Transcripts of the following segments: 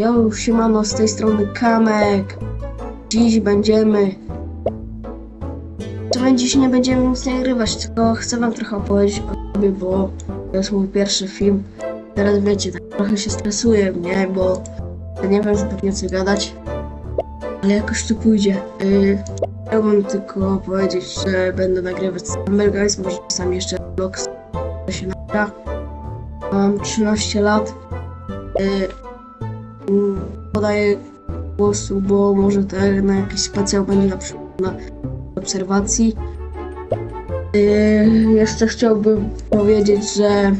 Yo, siemano, z tej strony Kamek. Dziś będziemy... To dziś nie będziemy nic nagrywać, tylko chcę wam trochę opowiedzieć o sobie, bo to jest mój pierwszy film. Teraz wiecie, tak trochę się stresuję, nie, bo nie wiem zupełnie co gadać, ale jakoś to pójdzie. Yy, chciałbym tylko powiedzieć, że będę nagrywać Summer Guys, może czasami jeszcze vlog się nagra. Mam 13 lat. Yy, podaję głosu, bo może to na jakiś specjal będzie na przykład na obserwacji. Yy, jeszcze chciałbym powiedzieć, że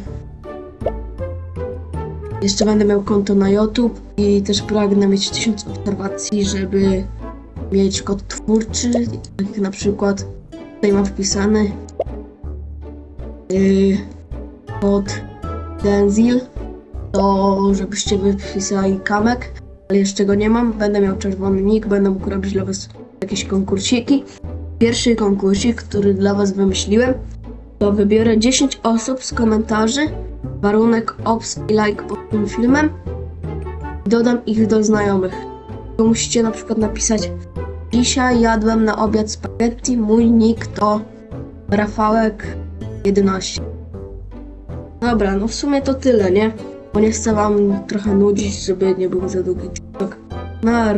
jeszcze będę miał konto na YouTube i też pragnę mieć 1000 obserwacji, żeby mieć kod twórczy, tak jak na przykład tutaj mam wpisany yy, kod Denzil, to żebyście wy wpisali kamek, ale jeszcze go nie mam, będę miał czerwony nick, będę mógł robić dla was jakieś konkursiki. Pierwszy konkursik, który dla was wymyśliłem, to wybiorę 10 osób z komentarzy, warunek obs i like pod tym filmem dodam ich do znajomych. To musicie na przykład napisać Dzisiaj jadłem na obiad spaghetti, mój nick to Rafałek11. Dobra, no w sumie to tyle, nie? Bo nie chcę wam trochę nudzić, żeby nie był za długi odcinek. Na